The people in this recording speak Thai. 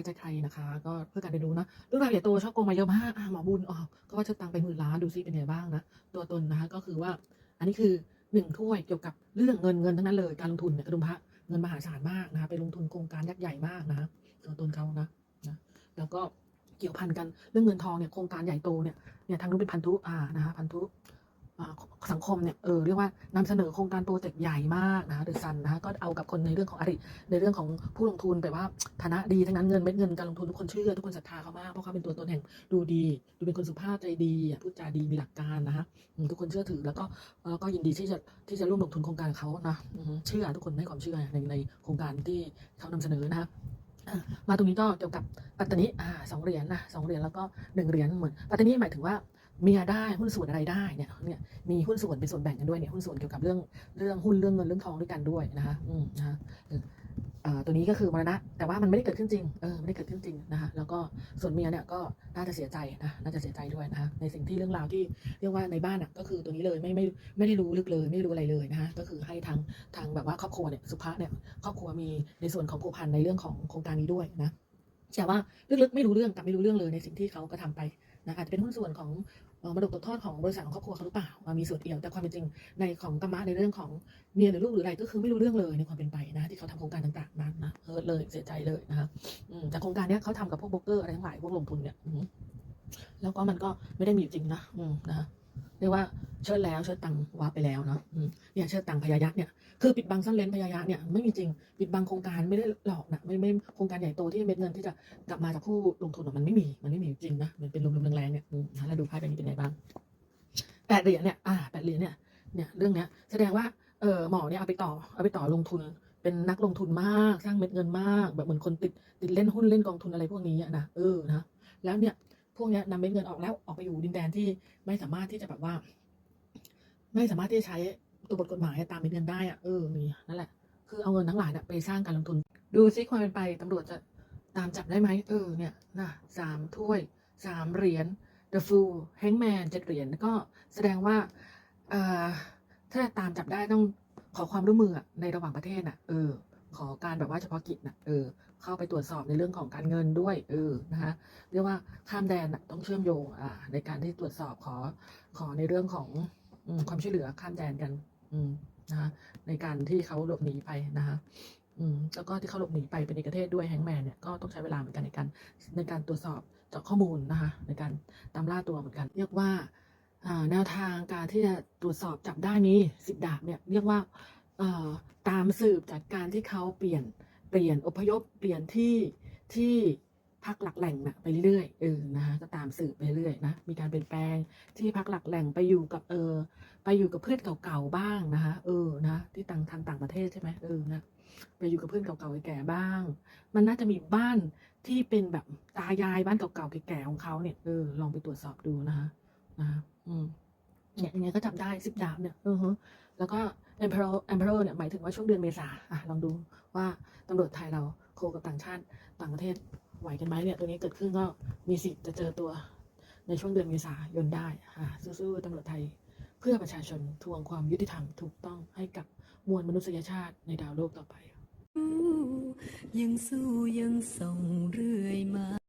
ายใจใครนะคะ ก็เพื่อการเรียนรู้นะเรื่องราวใหญ่โตชอบโกงมาเยอะมากอะหมอบุญอ๋อก็ว่าเชิดตังไปหมื่นล้านดูซิเป็นไงบ้างนะตัวตนนะคะก็คือว่าอันนี้คือหนึ่งถ้วยเกี่ยวกับเรื่องเงินเงินทั้งนั้นเลยการลงทุนเนี่ยกระดุมพระเงินมหาศาลมากนะคะไปลงทุนโครงการยักษ์ใหญ่มากนะตัวตนเขานะนะแล้วก็เกี่ยวพันกันเรื่องเงินทองเนี่ยโครงการใหญ่โตเนี่ยเนี่ยทางนู้นเป็นพันธุอ่านะคะพันธุอ่า สังคมเนี่ยเออเรียกว่านำเสนอโครงการโปรเจกต์ใหญ่มากนะคะเดอะซันนะคะก็เอากับคนในเรื่องของอริในเรื่องของผู้ลงทุนแบบว่าฐานะดีทั้งนั้นเงินเม็ดเงินการลงทุนทุกคนเชื่อทุกคนศรัทธาเขามากเพราะเขาเป็นตัวตนแห่งดูดีดูเป็นคนสุภาพใจดีพูดจาดีมีหลักการนะคะทุกคนเชื่อถือแล้วก็แล้วก็ยินดีที่จะที่จะร่วมลงทุนโครงการเขานะเชื่อทุกคนให้ความเชื่อในในโครงการที่เขานำเสนอนะคะอะมาตรงนี้ก็เกี่ยวกับปัตตานีอ่าสองเหรียญนะสองเหรียญแล้วก็หนึ่งเหรียญเหมือนปัตตานีหมายถึงว่า เมียได้หุ้นส่วนอะไรได้เนี่ยเนี่ยมีหุ้นส่วนเป็นส่วนแบ่งกันด้วยเนี่ยหุ้นส่วนเกี่ยวกับเรื่องเรื่องหุ้นเรื่องเงินเรื่องทองด้วยกันด้วยนะคะอืมนะคะตัวนี้ก็คือมรณะ แต่ว่ามันไม่ได้เกิดขึ้นจริงเออไม่ได้เกิดขึ้นจริงนะคะแล้วก็ส่วนเมียเนี่ยก็น่าจะเสียใจนะน่าจะเสียใจด้วยนะคะในสิ่งที่เรื่องราวที่เรียกว่าในบ้านอะก็คือตัวนี้เลยไม่ไม่ไม่ได้รู้ลึกเลย ไม่รู้อะไรเลยนะคะก็คือให้ทางทางแบบว่าครอบครัวเนี่ยสุภาพเนี่ยครอบครัวมีในส่วนของผูกพันในเรื่องของโครงการนี้ด้วยนะ แต่ว่าลึกๆไม่รู้เรื่องกับไม่รู้เรื่องเลยในสิ่งที่เขากระทำไปนะอาจจะเป็นหุ้นส่วนของมรดกตกทอดของบริษัทของครอบครัวเขาหรือเปล่ามามีส่วนเอี่ยวแต่ความเป็นจริงในของกรรมะในเรื่องของเมียหรือลูกหรืออะไรก็คือไม่รู้เรื่องเลยในความเป็นไปนะที่เขาทำโครงการต่างๆนั้นะเฮิร์ตเลยเสียใจเลยนะคะแต่โครงการนี้เขาทำกับพวกโบรกเกอร์อะไรทั้งหลายพวกลงทุนเนี่ยแล้วก็มันก็ไม่ได้มีอยู่จริงนะนะคะ เรียกว่าเชิดแล้วเชิดตังวาไปแล้วเนาะเนี่ยเชิดตังพยายักษ์เนี่ยคือปิดบังซ่อนเลนพยายักษ์เนี่ยไม่มีจริงปิดบังโครงการไม่ได้หลอกนะไม่ไม่โครงการใหญ่โตที่เม็ดเงินที่จะกลับมาจากผู้ลงทุนมันไม่มีมันไม่มีจริงนะมันเป็นลมๆแรงๆเนี่ยนะแล้วดูไพ่ใบนี้เป็นไงบ้างแปดเหรียญเนี่ยอ่าแปดเหรียญเนี่ยเนี่ยเรื่องเนี้ยแสดงว่าเออหมอเนี่ยเอาไปต่อเอาไปต่อลงทุนเป็นนักลงทุนมากสร้างเม็ดเงินมาก แบบเหมือนคนติดติดเล่นหุ้นเล่นกองทุนอะไรพวกนี้นะเออนะแล้วเนี่ย วกนี้นำเม็ดเงินออกแล้วออกไปอยู่ดินแดนที่ไม่สามารถที่จะแบบว่า ไม่สามารถที่จะใช้ตัวบทกฎหมายตามเป็นเงินได้อะเออนี่นั่นแหละ คือเอาเงินทั้งหลายน่ะไปสร้างการลงทุน ดูซิความเป็นไปตำรวจจะตามจับได้ไหมเออเนี่ยนะสามถ้วยสามเหรียญ The Fool Hangman เจ็ดเหรียญก็แสดงว่าถ้าตามจับได้ต้องขอความร่วมมือในระหว่างประเทศน่ะ เออ ขอการแบบว่าเฉพาะกิจน่ะ เออ เข้าไปตรวจสอบในเรื่องของการเงินด้วยเออนะคะเรียกว่าข้ามแดนต้องเชื่อมโยงอ่าในการที่ตรวจสอบขอขอในเรื่องของอความช่วยเหลือข้ามแดนกัน อืมนะคะในการที่เขาหลบหนีไปนะคะอืมแล้วก็ที่เขาหลบหนีไปเป็นเอกเทศด้วยแฮงแมนเนี่ยก็ต้องใช้เวลาเหมือนกันในการในการตรวจสอบจาะข้อมูลนะคะในการตามล่าตัวเหมือนกัน เรียกว่าแนวทางการที่จะตรวจสอบจับได้นี้สิบดาบเนี่ยเรียกว่าตามสืบจากการที่เขาเปลี่ยน เปลี่ยนอพยพเปลี่ยนที่ที่พักหลักแหล่งนะไปเรื่อยๆเออนะคะก็ตามสืบไปเรื่อยนะมีการเปลี่ยนแปลงที่พักหลักแหล่งไปอยู่กับเออไปอยู่กับเพื่อนเก่าๆบ้างนะคะเออนะที่ต่างทางต่างประเทศใช่ไหมเออนะไปอยู่กับเพื่อนเก่าๆแก่ๆบ้าง มันน่าจะมีบ้านที่เป็นแบบตายายบ้านเก่าๆแก่ๆของเขาเนี่ยเออลองไปตรวจสอบดูนะคะนะอืมเนี่ยยังไงก็จับได้สิบดาบเนี่ยเออแล้วก็ emperor emperor เนี่ยหมายถึงว่าช่วงเดือนเมษาอะลองดูว่าตำรวจไทยเราโคกับต่างชาติต่างประเทศไหวกันไหมเนี่ยตัวนี้เกิดขึ้นก็มีสิทธิ์จะเจอตัวในช่วงเดือนเมษายนได้อะสู้ๆตำรวจไทยเพื่อประชาชนทวงความยุติธรรมถูกต้องให้กับมวลมนุษยชาติในดาวโลกต่อไปยังสู้ยังส่งเรื่อยมา